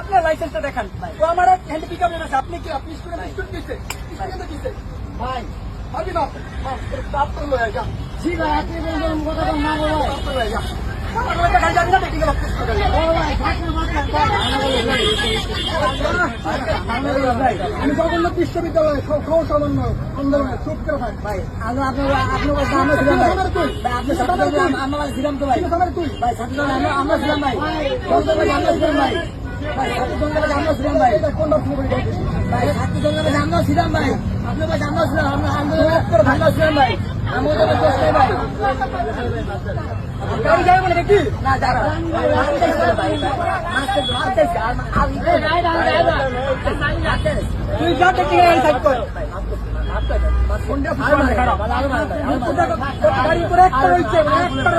আপনার লাইসেন্সটা দেখান তো আমার হ্যান্ড পিক আপ আপনি কি আপনি ভাই পারবি না তো লয়ে যা জি ভাই আপনি বলবেন কথা না বলো তো লয়ে যা আমার কথা খাই যাবি না দেখি গেল ও ভাই। আমি জগন্নাথ বিশ্ববিদ্যালয়ে খবর সামান্য আন্দোলনে চুপ করে ভাই আমি আপনার আপনার কাছে আমরা ছিলাম ভাই? আপনি সাথে আমরা ছিলাম তো ভাই। তুই। ভাই সাথে আমরা আমরা ছিলাম ভাই। আমরা ছিলাম ভাই। ভাই সাথে ভাই আমরা ছিলাম ভাই। কোনটা ফুল ভাই সাথে ভাই আমরা ছিলাম ভাই। আপনি ভাই আমরা ছিলাম আমরা আন্দোলন আমরা ছিলাম ভাই। আমাদের ভাই। গাড়ি যাবে মানে কি? না ভাই আর না না তুই যা সাইড কর। গাড়ি করে একটা রয়েছে একটা